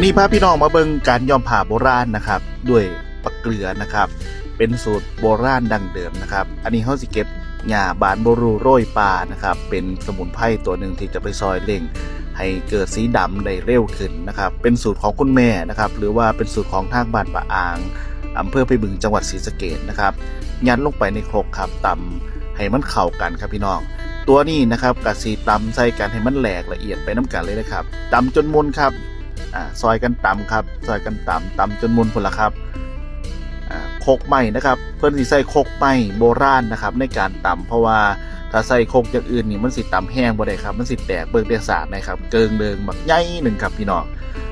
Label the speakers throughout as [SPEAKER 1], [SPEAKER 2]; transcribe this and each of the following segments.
[SPEAKER 1] ันนี้พาพี่น้องมาเบิ่งการย้อมผ้าโบราณนะครับด้วยปักเกลือนะครับ เป็นสูตรโบราณดังเดิมนะครับ อันนี้เขาสิเก็บหญ้าบานบรูโรยปลานะครับ เป็นสมุนไพรตัวหนึ่งที่จะไปซอยเล่ง ให้เกิดสีดำได้เร็วขึ้นนะครับ เป็นสูตรของคุณแม่นะครับ หรือว่าเป็นสูตรของทางบ้านปะอางอำเภอไปบึงจังหวัดศรีสะเกษนะครับ ยัดลงไปในครกครับตำให้มันเข้ากันครับพี่น้องตัวนี้นะครับกะสีตำใส่กันให้มันแหลกละเอียดไปน้ำกันเลยนะครับตำจนมุนครับ อ่าซอยกันต่ำครับ ซอยกันต่ำต่ำจนมุนพนละครับอ่าโคกไม้นะครับ เพื่อนสิใส่โคกไม้โบราณนะครับ ในการต่ำเพราะว่าถ้าใส่โคกอย่างอื่นนี่มันสิต่ำแห้งบ่ได้ครับ มันสิแตกเบิกเดียสาดนะครับ เกิงเดิงแบบใหญ่หนึ่งครับพี่น้อง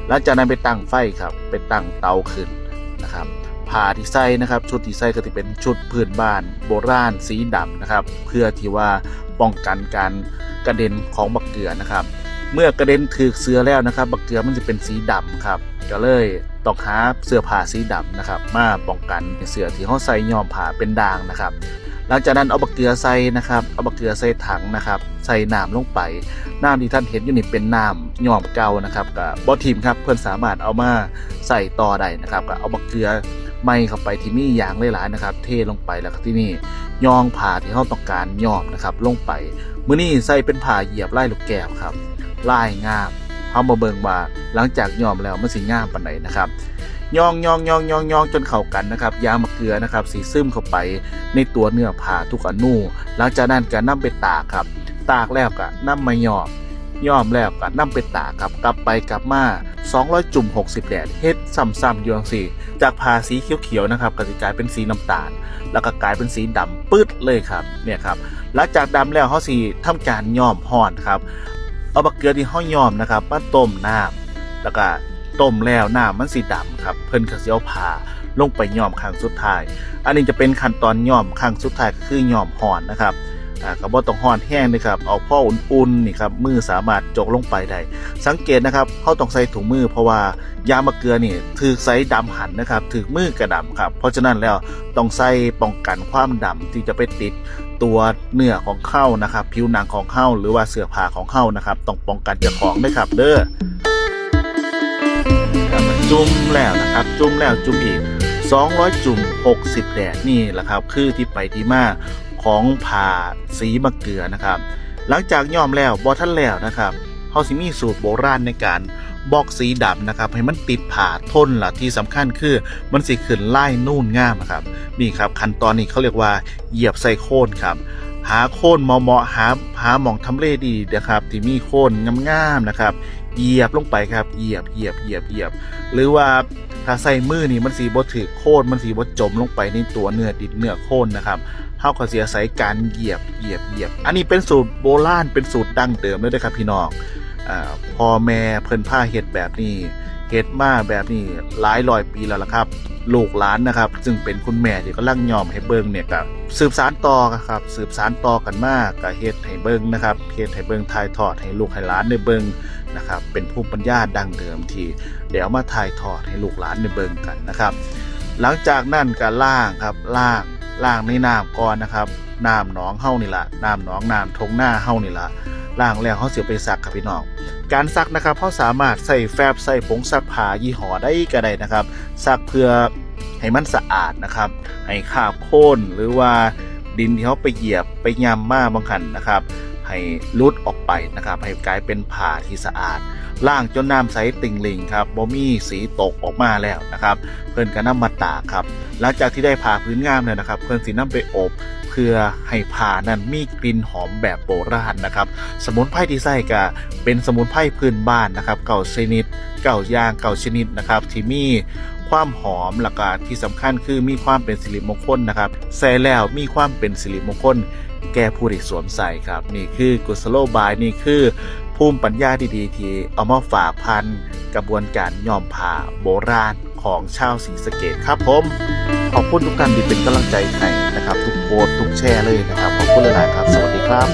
[SPEAKER 1] หลังจากนั้นไปตั้งไฟครับไปตั้งเตาขึ้นนะครับผ้าที่ใส่นะครับ ชุดที่ใส่ก็จะเป็นชุดพื้นบ้าน โบราณสีดำนะครับ เพื่อที่ว่าป้องกันการกระเด็นของบักเกลือนะครับ เมื่อกระเด็นถือเสือแล้วนะครับ บักเกลือมันจะเป็นสีดำครับก็เลยต้องหาเสื้อผ้าสีดำนะครับ มาป้องกันเสือที่เขาใส่ย้อมผ้าเป็นด่างนะครับ หลังจากนั้นเอาบักเกลือใส่นะครับเอาบักเกลือใส่ถังนะครับ ใส่น้ำลงไปน้ำที่ท่านเห็นอยู่นี่เป็นน้ำย้อมเก่านะครับกับบอทีมครับเพื่อนสามารถเอามาใส่ต่อได้นะครับก็เอาบักเกลือไม่เข้าไปที่มีอย่างหลายๆนะครับ เทลงไปแล้วก็ที่นี่ย่องผ่าที่เขาต้องการย่อมนะครับ ลงไป มื้อนี้ใส่เป็นผ่าเหยียบไล่ลูกแก้วครับ ไล่งามเขามาเบิงว่าหลังจากย่อมแล้วมันสิงามปานไหนนะครับย่องย่องย่องย่องย่องจนเข้ากันนะครับ ยามะเกลือนะครับ สีซึมเข้าไปในตัวเนื้อผ่าทุกอนูหลังจากนั้นก็นำไปตากครับ ตากแล้วก็นำมาย่อมย่อมแล้วก็นำไปตากครับกลับไปกลับมา 200 จุ่ม 60 แดดเฮ็ดซ้ำๆอยู่จังซี่ จากผ่าสีเขียวๆนะครับก็สิกลายเป็นสีน้ำตาล แล้วก็กลายเป็นสีดำปื๊ดเลยครับเนี่ยครับหลังจากดำแล้วเขาสีทำการย้อมห่อนครับ เอาบักเกลือที่ห้อยยอมนะครับมาต้มน้ำแล้วก็ต้มแล้วน้ำมันสีดำครับเพิ่นก็สิเอาผ่าลงไปย่อมครั้งสุดท้าย อันนี้จะเป็นขั้นตอนย่อมครั้งสุดท้ายก็คือย่อมห่อนนะครับ อ่าก็บ่ต้องห่อนแห้งนะครับเอาพ่ออุ่นๆนี่ครับมือสามารถจกลงไปได้สังเกตนะครับเขาต้องใส่ถุงมือ เพราะว่ายามะเกลือนี่ถือไซดำหันนะครับถือมือกระดำครับ เพราะฉะนั้นแล้วต้องใส่ป้องกันความดำที่จะไปติดตัวเนื้อของเข้านะครับ ผิวหนังของเข้าหรือว่าเสื้อผ้าของเข้านะครับต้องป้องกันเจ้าของด้วยครับเด้อจุ่มแล้วนะครับจุ่มแล้วจุ่มอีก 200 จุ่ม 60 แดดนี่แหละครับ คือที่ไปที่มา ของผ่าสีมะเกลือนะครับ หลังจากย้อมแล้วบอท่านแล้วนะครับเขาสิมีสูตรโบราณในการบอกสีดำนะครับ ให้มันติดผ่าทนล่ะที่สำคัญคือมันสิขึ้นไล่นู่นง่ามครับนี่ครับ ขั้นตอนนี้เขาเรียกว่าเหยียบไซโคนครับ หาโค่นเหมาะๆหาหาหมองทำเลดีนะครับ ที่มีโค่นงามๆนะครับเหยียบลงไปครับเหยียบเหยียบเหยียบเหยียบ หรือว่าถ้าใส่มือนี่มันสีบดถือโค่นมันสีบดจมลงไปในตัวเนื้อดินเนื้อโค่นนะครับเท่ากับเสียสายการเหยียบเหยียบเหยียบ อันนี้เป็นสูตรโบราณเป็นสูตรดั้งเดิมเลยนะครับพี่น้อง พ่อแม่เพิ่นผ้าเฮ็ดแบบนี้เฮ็ดมาแบบนี้หลายร้อยปีแล้วล่ะครับลูกหลานนะครับ ซึ่งเป็นคุณแม่ที่กำลังยอมให้เบิ่งเนี่ยกับสืบสานต่อครับ สืบสานต่อกันมากกับเฮ็ดให้เบิ่งนะครับเฮ็ดให้เบิ่งถ่ายทอดให้ลูกให้หลานได้เบิ่งนะครับ เป็นภูมิปัญญาดังเดิมที่เดี๋ยวมาถ่ายทอดให้ลูกหลานได้เบิ่งกันนะครับ หลังจากนั้นก็ล่างครับล่างล่างในน้ำก่อนนะครับน้ำหนองเฮานี่ละน้ำหนองน้ำทงหน้าเฮานี่ละ ล่างแล้วเขาเสียไปซักครับพี่น้อง การซักนะครับเขาสามารถใส่แฟบใส่ผงซักผ้ายี่ห้อได้ก็ได้นะครับ ซักเพื่อให้มันสะอาดนะครับ ให้คาบโค่นหรือว่าดินที่เขาไปเหยียบไปยำมาบางขันนะครับ ให้ลุดออกไปนะครับให้กลายเป็นผ้าที่สะอาดล่างจนน้ำใสติ่งลิงครับบ่มีสีตกออกมาแล้วนะครับ เพื่อนก็นำมาตากครับ หลังจากที่ได้ผ่าพื้นงามเลยนะครับ เพื่อนสีน้ำไปอบเพื่อให้ผ่านั้นมีกลิ่นหอมแบบโบราณนะครับ สมุนไพรที่ใส่ก็เป็นสมุนไพรพื้นบ้านนะครับ เก่าชนิด เก่ายางเก่าชนิดนะครับที่มี ความหอมและก็ที่สำคัญคือมีความเป็นสิริมงคลนะครับใส่แล้วมีความเป็นสิริมงคล แก่ผู้ที่สวมใส่ครับ นี่คือกุศโลบายนี่คือ ภูมิปัญญาดีๆที่เอามาฝากพันกระบวนการยอมผ้าโบราณของชาวศรีสะเกดครับผม ขอบคุณทุกท่านที่เป็นกำลังใจให้นะครับ ทุกโพสทุกแชร์เลยนะครับ ขอบคุณหลายๆครับ สวัสดีครับ